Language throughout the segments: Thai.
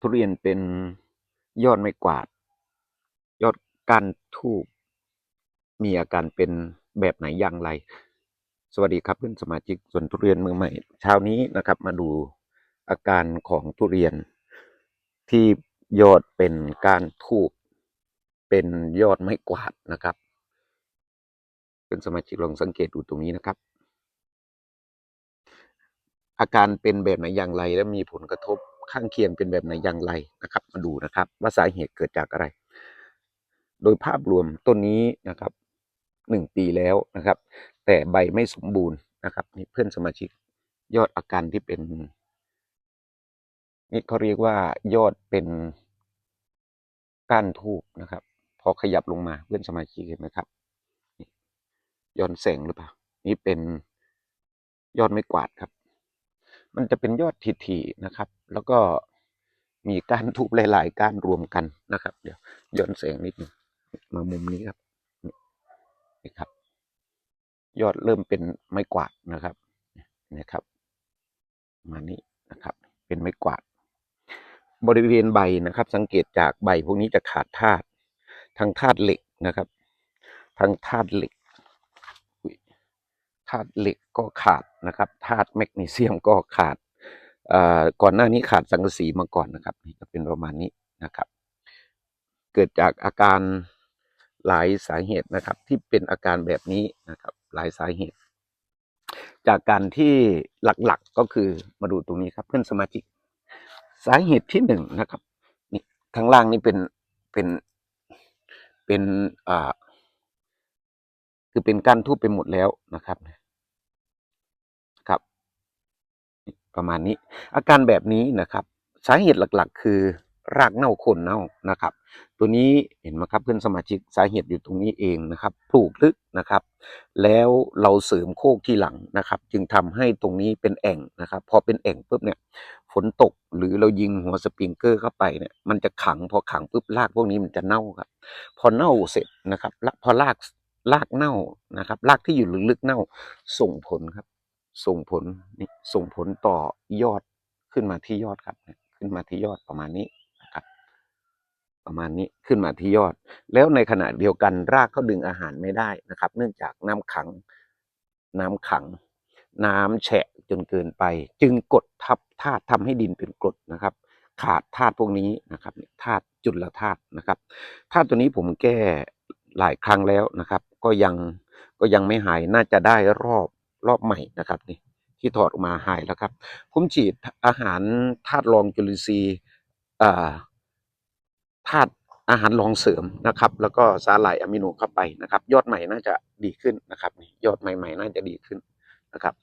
ทุเรียนเป็นยอดไม้กวาด ยอดก้านทูบมีอาการเป็นแบบไหนอย่างไร สวัสดีครับเพื่อนสมาชิกส่วนทุเรียนเมืองใหม่เช้านี้นะครับ มาดูอาการของทุเรียน ที่ยอดเป็นก้านทูบเป็นยอดไม้กวาดนะครับ เป็นสมาชิกลองสังเกตดูตรงนี้นะครับ อาการเป็นแบบไหนอย่างไรและมีผลกระทบ ข้างเคียงเป็นแบบไหนอย่างไรนะครับ มาดูนะครับ ว่าสาเหตุเกิดจากอะไร โดยภาพรวมต้นนี้นะครับหนึ่งปีแล้วนะครับ แต่ใบไม่สมบูรณ์นะครับนี่เพื่อนสมาชิกยอดอาการที่เป็น นี่เขาเรียกว่ายอดเป็นก้านทูบนะครับ พอขยับลงมาเพื่อนสมาชิกเห็นไหมครับย้อนแสงหรือเปล่า นี่เป็นยอดไม้กวาดครับ มันจะเป็นยอดทีๆนะครับ แล้วก็มีก้านทูบหลายๆก้านรวมกันนะครับ เดี๋ยวย้อนแสงนิดหนึงมามุมนี้ครับนี่ครับ ยอดเริ่มเป็นไม้กวาดนะครับนี่ครับ มานี่นะครับ เป็นไม้กวาด บริเวณใบนะครับ สังเกตจากใบพวกนี้จะขาดธาตุทั้งธาตุเหล็กนะครับทั้งธาตุเหล็ก ธาตุเหล็กก็ขาดนะครับธาตุแมกนีเซียมก็ขาดก่อนหน้านี้ขาดสังกะสีมาก่อนนะครับนี่จะเป็นประมาณนี้นะครับ เกิดจากอาการหลายสาเหตุนะครับ ที่เป็นอาการแบบนี้นะครับ หลายสาเหตุ จากการที่หลักๆก็คือมาดูตรงนี้ครับเพื่อนสมาชิกสาเหตุที่หนึ่งนะครับนี่ข้างล่างนี่เป็นเป็นเป็นอ่าคือเป็นก้านทูบไปหมดแล้วนะครับครับ ประมาณนี้ อาการแบบนี้นะครับ สาเหตุหลักๆ คือรากเน่าโคนเน่านะครับ ตัวนี้เห็นไหมครับเพื่อนสมาชิกสาเหตุอยู่ตรงนี้เองนะครับปลูกลึกนะครับ แล้วเราเสริมโคกที่หลังนะครับ จึงทำให้ตรงนี้เป็นแอ่งนะครับ พอเป็นแอ่งปุ๊บเนี่ยฝนตกหรือเรายิงหัวสปริงเกอร์เข้าไปเนี่ยมันจะขังพอขังปุ๊บรากพวกนี้มันจะเน่าครับ พอเน่าเสร็จนะครับพอรากรากเน่านะครับรากที่อยู่ลึกๆเน่าส่งผลครับ ส่งผลนี่ส่งผลต่อยอดขึ้นมาที่ยอดครับ ขึ้นมาที่ยอดประมาณนี้นะครับ ประมาณนี้ขึ้นมาที่ยอด แล้วในขณะเดียวกันรากเขาดึงอาหารไม่ได้นะครับ เนื่องจากน้ำขัง น้ำขัง น้ำแฉะจนเกินไป จึงกดทับธาตุทำให้ดินเป็นกรดนะครับ ขาดธาตุพวกนี้นะครับธาตุจุลธาตุนะครับธาตุตัวนี้ผมแก้หลายครั้งแล้วนะครับ ก็ยังก็ยังไม่หายน่าจะได้รอบ รอบใหม่นะครับนี่ที่ถอดออกมาหายแล้วครับ ผมฉีดอาหารธาตุรองจุลินทรีย์ธาตุอาหารรองเสริมนะครับ แล้วก็สาหร่ายอะมิโนเข้าไปนะครับ ยอดใหม่น่าจะดีขึ้นนะครับนี่ยอดใหม่ๆน่าจะดีขึ้นนะครับ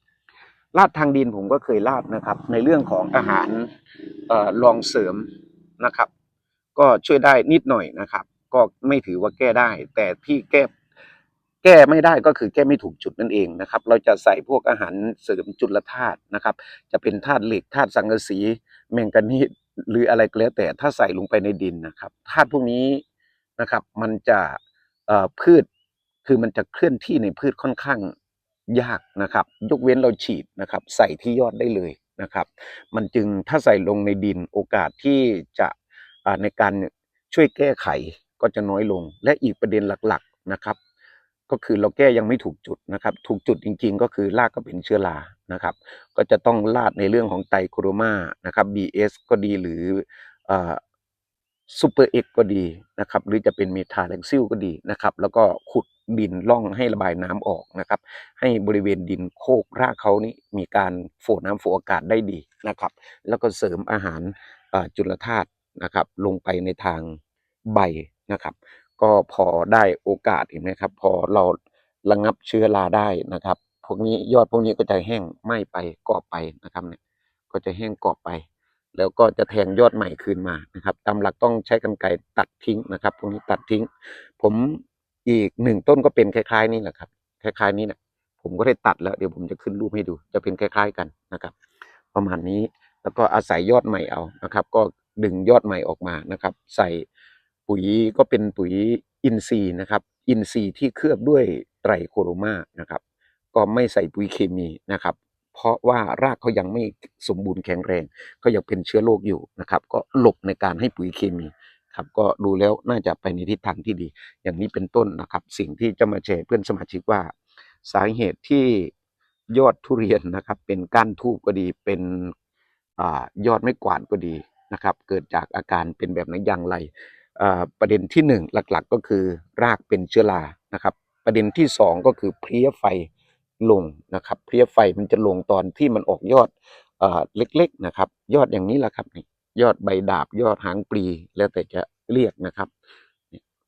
ลาดทางดินผมก็เคยลาดนะครับ ในเรื่องของอาหารเอ่อรองเสริมนะครับ ก็ช่วยได้นิดหน่อยนะครับ ก็ไม่ถือว่าแก้ได้ แต่ที่แก้ แก้ไม่ได้ก็คือแก้ไม่ถูกจุดนั่นเองนะครับ เราจะใส่พวกอาหารเสริมจุลธาตุนะครับ จะเป็นธาตุเหล็กธาตุสังกะสีแมงกานีสหรืออะไรก็แล้วแต่ถ้าใส่ลงไปในดินนะครับธาตุพวกนี้นะครับ มันจะพืชคือมันจะเคลื่อนที่ในพืชค่อนข้างยากนะครับ ยกเว้นเราฉีดนะครับ ใส่ที่ยอดได้เลยนะครับ มันจึงถ้าใส่ลงในดินโอกาสที่จะในการช่วยแก้ไขก็จะน้อยลง และอีกประเด็นหลักๆนะครับ ก็คือเราแก้ยังไม่ถูกจุดนะครับ ถูกจุดจริง ๆ ก็คือรากก็เป็นเชื้อรานะครับ ก็จะต้องลาดในเรื่องของไตโครมานะครับ BS ก็ดีหรือซูเปอร์เอ็กก็ดีนะครับ หรือจะเป็นเมทาแลกซิลก็ดีนะครับ แล้วก็ขุดดินร่องให้ระบายน้ำออกนะครับ ให้บริเวณดินโคกรากเขานี่มีการโฟน้ำโฟอากาศได้ดีนะครับ แล้วก็เสริมอาหารจุลธาตุนะครับ ลงไปในทางใบนะครับ ก็พอได้โอกาสเห็นไหมครับ พอเราระงับเชื้อราได้นะครับ พวกนี้ยอดพวกนี้ก็จะแห้งไม้ไปกอบไปนะครับเนี่ยก็จะแห้งกอบไป แล้วก็จะแทงยอดใหม่คืนมานะครับตามหลักต้องใช้กรรไกรตัดทิ้งนะครับ พวกนี้ตัดทิ้ง ผมอีกหนึ่งต้นก็เป็นคล้ายๆ นี่แหละครับ คล้ายๆ นี้เนี่ยผมก็ได้ตัดแล้วเดี๋ยวผมจะขึ้นรูปให้ดู จะเป็นคล้าย ๆ กันนะครับ ประมาณนี้แล้วก็อาศัยยอดใหม่เอานะครับ ก็ดึงยอดใหม่ออกมานะครับ ใส่ ปุ๋ยก็เป็นปุ๋ยอินทรีย์นะครับ อินทรีย์ที่เคลือบด้วยไตรโคโรมานะครับ ก็ไม่ใส่ปุ๋ยเคมีนะครับ เพราะว่ารากเขายังไม่สมบูรณ์แข็งแรงก็ยังเป็นเชื้อโรคอยู่นะครับ ก็หลบในการให้ปุ๋ยเคมีครับก็ดูแล้วน่าจะไปในทิศทางที่ดี อย่างนี้เป็นต้นนะครับ สิ่งที่จะมาแชร์เพื่อนสมาชิกว่า สาเหตุที่ยอดทุเรียนนะครับ เป็นก้านทูบก็ดีเป็นอยอดไม่กวาดก็ดีนะครับ เกิดจากอาการเป็นแบบไหนอย่างไร ประเด็นที่หนึ่งหลักๆ ก็คือรากเป็นเชื้อรานะครับ ประเด็นที่สองก็คือเพลี้ยไฟลงนะครับ เพลี้ยไฟมันจะลงตอนที่มันออกยอดเอเล็กๆนะครับ ยอดอย่างนี้แหละครับนี่ยอดใบดาบยอดหางปลีแล้วแต่จะเรียกนะครับ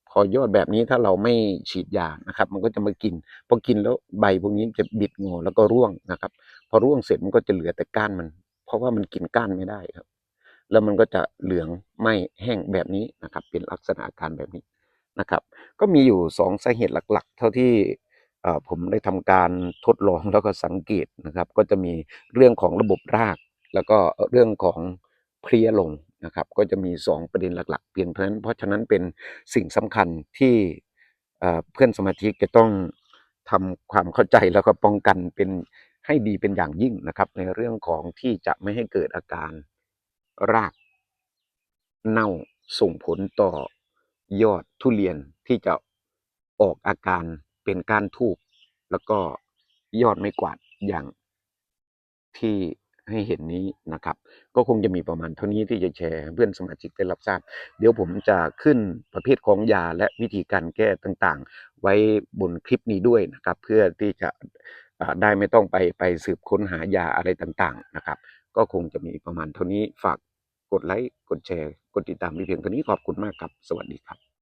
พอยอดแบบนี้ถ้าเราไม่ฉีดยานะครับ มันก็จะมากินพอกินแล้วใบพวกนี้จะบิดงอแล้วก็ร่วงนะครับ พอร่วงเสร็จมันก็จะเหลือแต่ก้านมัน เพราะว่ามันกินก้านไม่ได้ครับ แล้วมันก็จะเหลืองไหม้แห้งแบบนี้นะครับ เป็นลักษณะอาการแบบนี้นะครับ ก็มีอยู่สองสาเหตุหลัก ๆ เท่าที่ผมได้ทำการทดลองแล้วก็สังเกตนะครับ ก็จะมีเรื่องของระบบราก แล้วก็เรื่องของเพลียลงนะครับ ก็จะมีสองประเด็นหลัก ๆเพียงเพราะฉะนั้นเพราะฉะนั้นเป็นสิ่งสำคัญที่เพื่อนสมาชิกจะต้องทำความเข้าใจแล้วก็ป้องกันเป็นให้ดีเป็นอย่างยิ่งนะครับ ในเรื่องของที่จะไม่ให้เกิดอาการ ราก เน่าส่งผลต่อยอดทุเรียนที่จะออกอาการเป็นก้านทูบแล้วก็ยอดไม่กวาดอย่างที่ให้เห็นนี้นะครับ ก็คงจะมีประมาณเท่านี้ที่จะแชร์เพื่อนสมาชิกได้รับทราบ เดี๋ยวผมจะขึ้นประเภทของยาและวิธีการแก้ต่างๆ ไว้บนคลิปนี้ด้วยนะครับ เพื่อที่จะได้ไม่ต้องไปไปสืบค้นหายาอะไรต่างๆนะครับ ก็คงจะมีประมาณเท่านี้ฝากกดไลค์กดแชร์ กดติดตามมีเพียงเท่านี้ขอบคุณมากครับ สวัสดีครับ